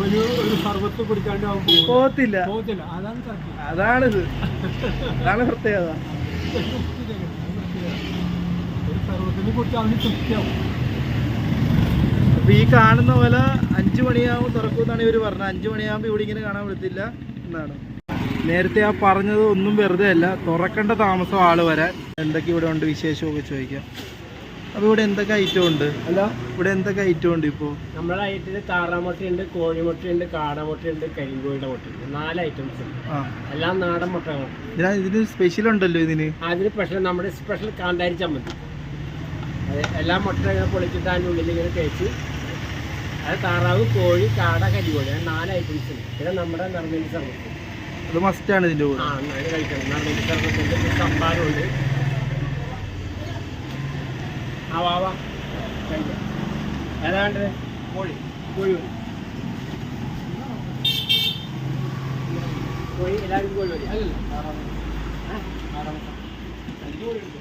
അവന് ഒരു സർവത്ത് കുടിക്കാണ്ട് അവൻ പോകും പോകത്തില്ല പോകത്തില്ല അതാണ് സത്യം. അതാണിത്. അതാണ് പ്രത്യേകത. ഒരു സർവത്തിനെ കുറിച്ച് അവന് തൃപ്തിയാവും അപ്പൊ ഈ കാണുന്ന പോലെ അഞ്ചു മണിയാവും തുറക്കുമെന്നാണ് ഇവർ പറഞ്ഞത്. അഞ്ചു മണിയാകുമ്പോൾ ഇവിടെ ഇങ്ങനെ കാണാൻ പറ്റത്തില്ല എന്നാണ്. നേരത്തെ ആ പറഞ്ഞത് ഒന്നും വെറുതെ അല്ല. തുറക്കേണ്ട താമസം ആൾ വരാൻ എന്തൊക്കെ ഇവിടെ ഉണ്ട് വിശേഷമൊക്കെ ചോദിക്കാം. അപ്പൊ ഇവിടെ എന്തൊക്കെ ഐറ്റം ഉണ്ട്? ഹലോ ഇവിടെ എന്തൊക്കെ ഐറ്റം ഉണ്ട് ഇപ്പോ? നമ്മളെ ഐറ്റിൽ താറാമുട്ടയുണ്ട് കോഴിമുട്ടയുണ്ട് കാടമുട്ടയുണ്ട് കരിങ്കോഴിയുടെ മുട്ടയുണ്ട്. നാല് ഐറ്റംസ് ഉണ്ട്. ആ. എല്ലാം നാടൻ മുട്ടകളാണ്. ഇതിനാ ഇതിന് സ്പെഷ്യൽ ഉണ്ടല്ലോ ഇതിന്? അതിന് സ്പെഷ്യൽ നമ്മുടെ സ്പെഷ്യൽ കാന്താരി ചമ്മന്തി. അത് എല്ലാ മുട്ടകളും ഇങ്ങനെ പൊളിച്ചിട്ട് അതിന്റെ ഉള്ളിൽ ഇങ്ങനെ തേച്ച് അത് താറാവ് കോഴി കാട കരികോഴി അങ്ങനെ നാല് ഐറ്റംസ് ഉണ്ട്. പിന്നെ നമ്മുടെ നിർമ്മിതി സർവത്ത് അത് മസ്റ്റാണ് ഇതിന്റെ കൂടെ. ആ അത് കഴിക്കണം. നിർമ്മിതി സർവത്തുണ്ട് സംഭാരമുണ്ട് ആ കോഴി കോഴി. മതി കോഴി എല്ലാവർക്കും കോഴി മതി അല്ലല്ലോ അഞ്ച് കോഴി ഉണ്ട്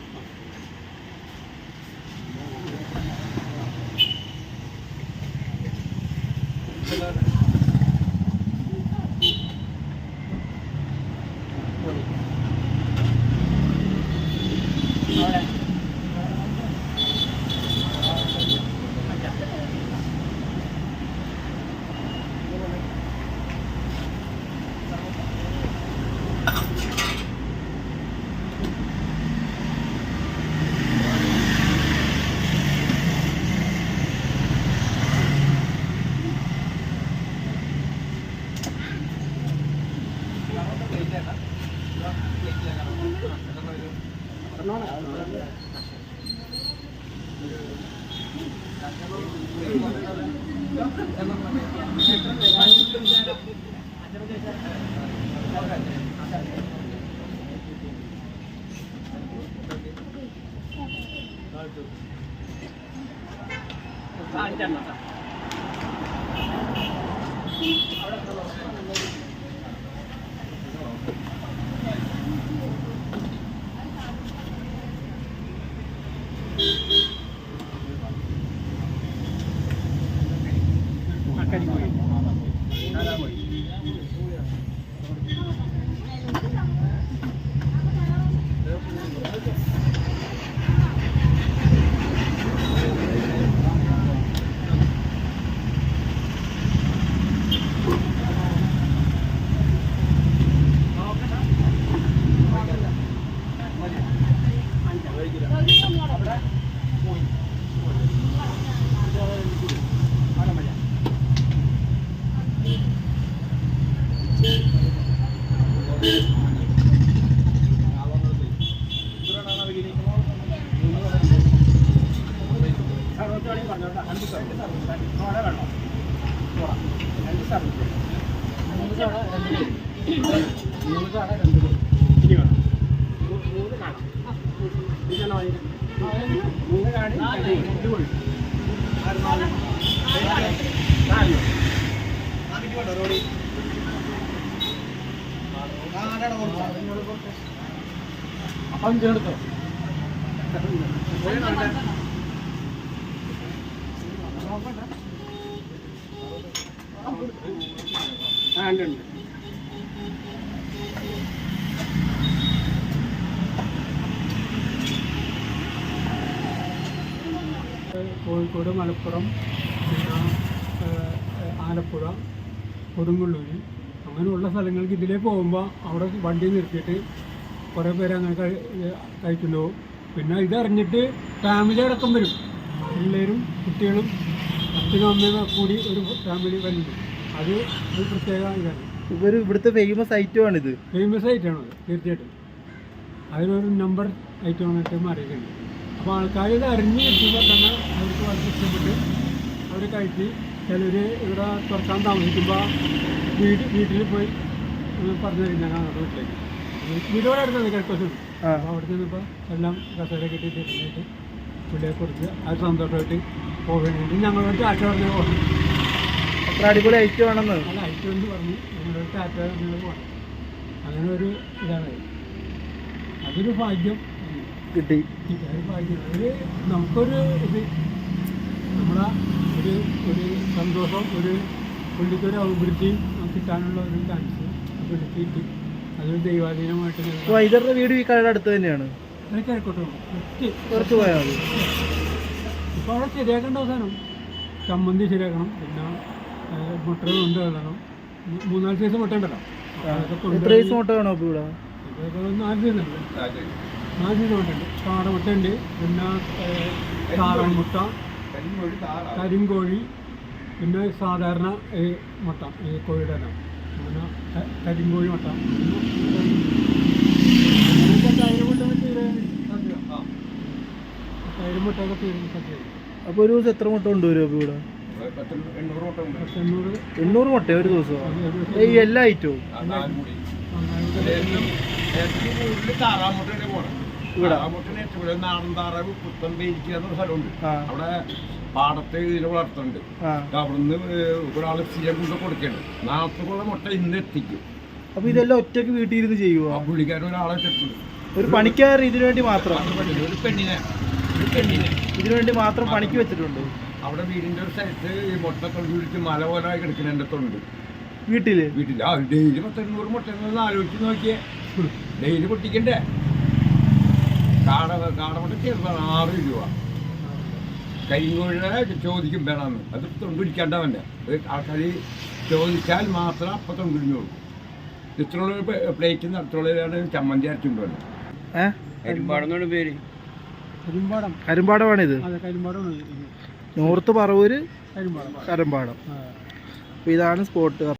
あ、いたんだ。പറഞ്ഞോട്ടെ. അഞ്ച് സർവ നോട വേണോ രണ്ട് സർവ മൂന്ന് ചോട രണ്ട് മൂന്ന് ചോട രണ്ട് ഇനി വേണം? മൂന്ന് കാണാം? മൂന്ന് കാടി രണ്ട് കോഴി നാല്? അപ്പം ചേർത്തോ കോഴിക്കോട് മലപ്പുറം ആലപ്പുഴ കൊടുങ്ങല്ലൂർ അങ്ങനെയുള്ള സ്ഥലങ്ങൾക്ക് ഇതിലേ പോകുമ്പോൾ അവിടെ വണ്ടി നിർത്തിയിട്ട് കുറേ പേര് അങ്ങനെ കഴിക്കുന്നു പിന്നെ ഇതറിഞ്ഞിട്ട് ഫാമിലി അടക്കം വരും. പിള്ളേരും കുട്ടികളും അച്ഛനും അമ്മയും കൂടി ഒരു ഫാമിലി വരുന്നുണ്ട്. അത് ഒരു പ്രത്യേക ഇതാണ്. ഇവർ ഇവിടുത്തെ ഫേമസ് ഐറ്റമാണിത് ഫേമസ് ഐറ്റമാണ് തീർച്ചയായിട്ടും. അതിനൊരു നമ്പർ ഐറ്റമായിട്ട് മാറിയിട്ടുണ്ട് അപ്പോൾ ആൾക്കാർ ഇത് അറിഞ്ഞ് കിട്ടുമ്പോൾ തന്നെ അവർക്ക് വളരെ ഇഷ്ടപ്പെട്ട് അവർ കഴിച്ച് ചിലർ ഇവിടെ തുറക്കാൻ താമസിക്കുമ്പോൾ വീട് വീട്ടിൽ പോയി പറഞ്ഞു കഴിഞ്ഞാൽ ഞങ്ങൾ നമ്മുടെ വീട്ടിലേക്ക്. വീടോടെ അടുത്താണ് കിഴക്കോസും അപ്പോൾ അവിടെ നിന്നിപ്പോൾ എല്ലാം കസേര കിട്ടിയിട്ട് പുള്ളിയെ കുറിച്ച് അത് സന്തോഷമായിട്ട് പോകണമെങ്കിൽ ഞങ്ങളോട് ടാറ്റ പറഞ്ഞു പോകണം. അത്ര അടിപൊളി ഐറ്റം ആണെന്ന്. അല്ല ഐറ്റം എന്ന് പറഞ്ഞ് ഞങ്ങളോട് ടാറ്റ പറഞ്ഞു പോകണം. അങ്ങനെ ഒരു ഇതാണ്. അതൊരു ഭാഗ്യം. കിട്ടി. ഒരു ഭാഗ്യം. ഒരു നമുക്കൊരു ഇത് നമ്മളെ ഒരു ഒരു സന്തോഷം ഒരു പുള്ളിക്കൊരു അഭിവൃദ്ധിയും കിട്ടാനുള്ള ഒരു ചാൻസ് പുള്ളിക്ക് കിട്ടി. അതൊരു ദൈവാധീനമായിട്ട് വൈദ്യരുടെ വീട് ഈ കടയുടെ അടുത്ത് തന്നെയാണ്. കിഴക്കോട്ട് കുറച്ച് പോയാൽ മതി. ഇപ്പോൾ അവിടെ ശരിയാക്കേണ്ട അവസാനം. ചമ്മന്തി ശരിയാക്കണം. പിന്നെ മുട്ട കൊണ്ട് വെള്ളണം മൂന്നാൽ സൈസ് മുട്ട ഉണ്ടല്ലോ. എത്ര മുട്ട വേണോ അപ്പോൾ ഇവിടെ? നാല് സൈസ് ഉണ്ട്. നാല് സൈസ് മുട്ട ഉണ്ട്. കാടമുട്ട ഉണ്ട്. പിന്നെ താറാൻ മുട്ട കരിങ്കോഴി പിന്നെ സാധാരണ ഈ മുട്ട ഈ കോഴിയുടെ എല്ലാം. പിന്നെ കരിങ്കോഴി മുട്ട. പിന്നെ തൈര് മുട്ട തീരെ സാധ്യത തൈര് മുട്ടയൊക്കെ തീരെ സാധ്യത അപ്പോൾ ഒരു ദിവസം എത്ര മുട്ട കൊണ്ടുവരും അപ്പോൾ ഇവിടെ? എണ്ണൂറ് മുട്ട ഒരു ദിവസം? ഈ എല്ലാ ഐറ്റവും ഇവിടെ? നാടൻ താറാവ് പുത്തൻ പേരിക്കുക എന്നൊരു സ്ഥലമുണ്ട് ആ. അവിടെ പാടത്തെ ഇതിനെ വളർത്തുന്നുണ്ട് അവിടുന്ന് ഒരാൾ സ്ഥിരം കൊണ്ട് കൊടുക്കുന്നുണ്ട് നാളത്തേക്കുള്ള മുട്ട ഇന്ന് എത്തിക്കും അപ്പൊ ഇതെല്ലാം ഒറ്റയ്ക്ക് വീട്ടിൽ ഇരുന്ന് ചെയ്യുമോ പുള്ളിക്കാരൻ ഒരാളെ ഒരു പണിക്കാർ ഇതിനു വേണ്ടി മാത്രം? ഒരു പെണ്ണിനെ. ഒരു പെണ്ണിനെ ഇതിനു വേണ്ടി മാത്രം പണിക്ക് വെച്ചിട്ടുണ്ട്. അവിടെ വീടിന്റെ ഒരു സൈഡ് ഈ മുട്ട തൊണ്ട് പിടിച്ച് മല പോലെ കിടക്കുന്ന എന്റെ തൊണ്ട്. വീട്ടിൽ? വീട്ടിൽ ആ ഡെയിലി പത്തെണ്ണൂറ് മുട്ട ആലോചിച്ച് നോക്കിയേ. ഡെയിലി പൊട്ടിക്കണ്ടേ? കാട കാടമുട്ട ചെറുതാണ് ആറ് രൂപ. കരിങ്കോഴിനെ ചോദിക്കും വേണമെന്ന്. അത് തൊണ്ടിരിക്കണ്ടവന്റെ ആൾക്കാർ ചോദിച്ചാൽ മാത്രം അപ്പം തൊണ്ടുപിടിഞ്ഞോളൂ ഇത്രയുള്ള പ്ലേറ്റ് നടത്തുള്ളവരാണ് ചമ്മന്തി അരച്ചുകൊണ്ട് ഏഹ് പേര്. കരിമ്പാടം. കരിമ്പാടമാണിത്? അതെ കരിമ്പാടമാണ്. നോർത്ത് പറവൂര് കരിമ്പാടം. അപ്പൊ അപ്പോൾ ഇതാണ് സ്പോട്ട്.